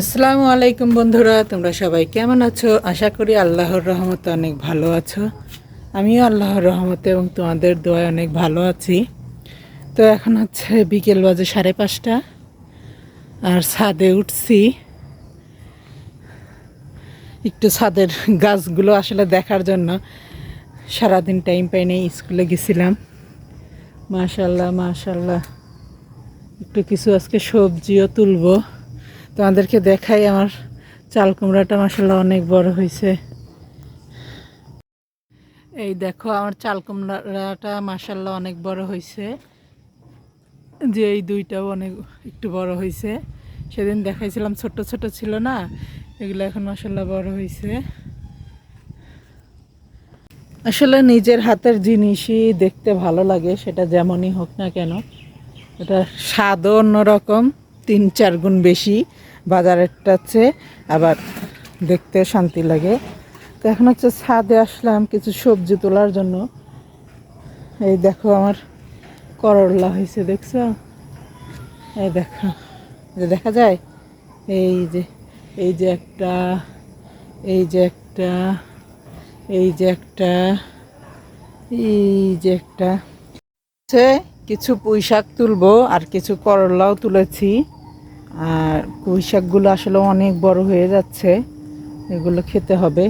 আসসালামু আলাইকুম বন্ধুরা, তোমরা সবাই কেমন আছো? আশা করি আল্লাহর রহমতে অনেক ভালো আছো। আমিও আল্লাহর রহমতে এবং তোমাদের দোয়ায় অনেক ভালো আছি। তো এখন হচ্ছে বিকেল বাজে সাড়ে পাঁচটা, আর ছাদে উঠছি। একটু ছাদের গাছগুলো আসলে দেখার জন্য। সারাদিন টাইম পাই নেই, স্কুলে গেছিলাম। মাশাল্লাহ মাশাল্লাহ একটু কিছু আজকে সবজিও তুলবো। তোমাদেরকে দেখাই আমার চাল কুমড়াটা মাসাল্লাহ অনেক বড় হয়েছে। এই দেখো, আমার চাল কুমড়াটা মাসাল্লাহ অনেক বড় হয়েছে। যে এই দুইটাও অনেক একটু বড় হয়েছে। সেদিন দেখাইছিলাম ছোট ছোট ছিল না, এগুলো এখন মাসাল্লাহ বড় হয়েছে। আসলে নিজের হাতের জিনিসই দেখতে ভালো লাগে, সেটা যেমনই হোক না কেন। এটা স্বাদও অন্যরকম, তিন চার গুণ বেশি। বাজারেরটা চেয়ে আবার দেখতে শান্তি লাগে। তো এখন হচ্ছে ছাদে আসলাম কিছু সবজি তোলার জন্য। এই দেখো আমার করলা হয়েছে, দেখছ? এই দেখো যে দেখা যায়? এই যে এই যে একটা, এই যে একটা, এই যে একটা, এই যে একটা। কিছু পুঁই শাক তুলবো আর কিছু করলাও তুলেছি। আর পুঁই শাকগুলো আসলে অনেক বড় হয়ে যাচ্ছে, এগুলো খেতে হবে,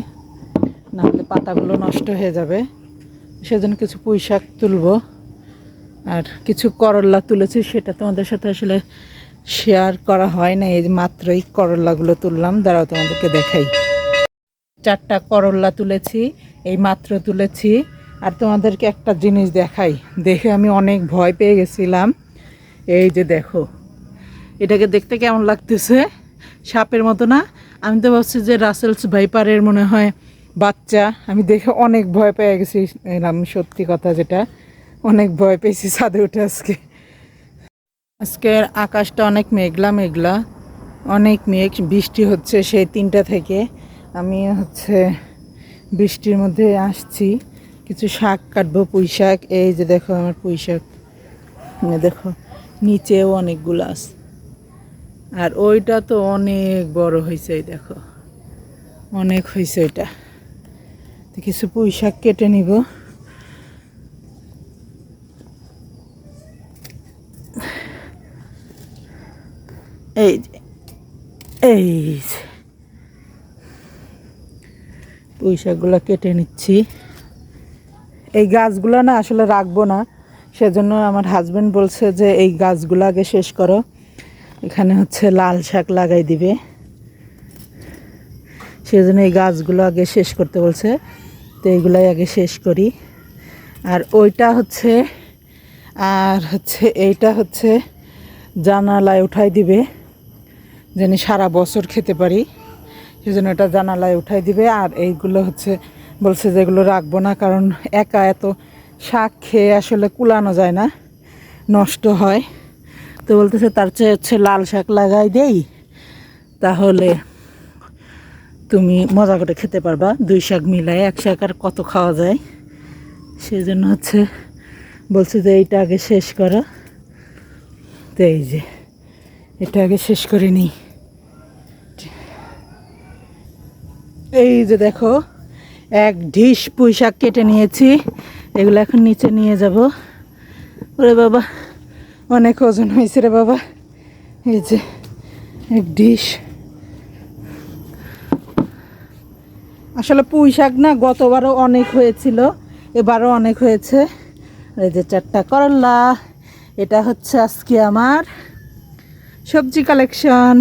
নাহলে পাতাগুলো নষ্ট হয়ে যাবে। সেজন্য কিছু পুঁই শাক তুলবো। আর কিছু করলা তুলেছি, সেটা তোমাদের সাথে আসলে শেয়ার করা হয় না, এই মাত্রই করলাগুলো তুললাম। দাঁড়াও, তোমাদেরকে দেখাই। চারটা করলা তুলেছি, এই মাত্র তুলেছি। আর তোমাদেরকে একটা জিনিস দেখাই, দেখে আমি অনেক ভয় পেয়ে গেছিলাম। এই যে দেখো এটাকে দেখতে কেমন লাগতেছে? সাপের মতো না? আমি তো ভাবছি যে রাসেলস ভাইপারের মনে হয় বাচ্চা। আমি দেখে অনেক ভয় পেয়ে গেছি এরম সত্যি কথা যেটা। অনেক ভয় পেয়েছি ছাদে উঠে আজকে। আজকের আকাশটা অনেক মেঘলা মেঘলা, অনেক মেঘ, বৃষ্টি হচ্ছে সেই তিনটা থেকে। আমি হচ্ছে বৃষ্টির মধ্যে আসছি। কিছু শাক কাটবো, পুঁই শাক। এই যে দেখো আমার পুঁই শাক। দেখো, নিচেও অনেকগুলো আছে। আর ওইটা তো অনেক বড় হয়েছে দেখো। অনেক হয়েছে ওইটা। কিছু পুঁই শাক কেটে নিব। এই এই পুঁই কেটে নিচ্ছি। এই গাছগুলো না আসলে রাখব না। সেজন্য আমার হাজব্যান্ড বলছে যে, এই গাছগুলো আগে শেষ করো। এখানে হচ্ছে লাল শাক লাগাই দিবে। সেজন্য এই গাছগুলো আগে শেষ করতে বলছে। তো এইগুলাই আগে শেষ করি। আর ওইটা হচ্ছে, আর হচ্ছে এইটা হচ্ছে জানালায় উঠাই দিবে। যেন সারা বছর খেতে পারি। সেজন্য এটা জানালায় উঠাই দিবে। আর এইগুলো হচ্ছে বলছে যে এগুলো রাখব না, কারণ একা এত শাক খেয়ে আসলে কুলানো যায় না। নষ্ট হয়। তো বলতেছে তার চেয়ে হচ্ছে লাল শাক লাগাই দেই, তাহলে তুমি মজা করে খেতে পারবা। দুই শাক মিলাই এক শাক আর কত খাওয়া যায়? সেই জন্য হচ্ছে বলছে যে এইটা আগে শেষ করো। তো এই যে, এটা আগে শেষ করে নিই। এই যে দেখো, এক ঢিস পুঁই শাক কেটে নিয়েছি, এগুলো এখন নিচে নিয়ে যাব। ওরে বাবা। অনেক ওজন হয়েছে রে বাবা। এই যে, এক ডিশ। আসলে পুঁই শাক না, গতবারও অনেক হয়েছিল, এবারও অনেক হয়েছে। এই যে চারটা করল্লা এটা হচ্ছে আজকে আমার সবজি কালেকশন